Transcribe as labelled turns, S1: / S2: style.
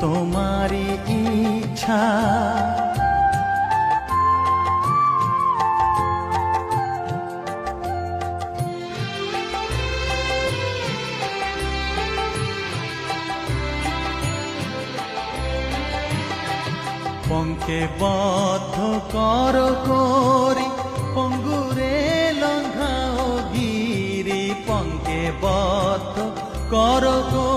S1: তোমারই ইচ্ছা। পঙ্কে বদ্ধ কর করি পঙ্গুরে লঙ্ঘাও গিরি। পঙ্কে বদ্ধ কর করি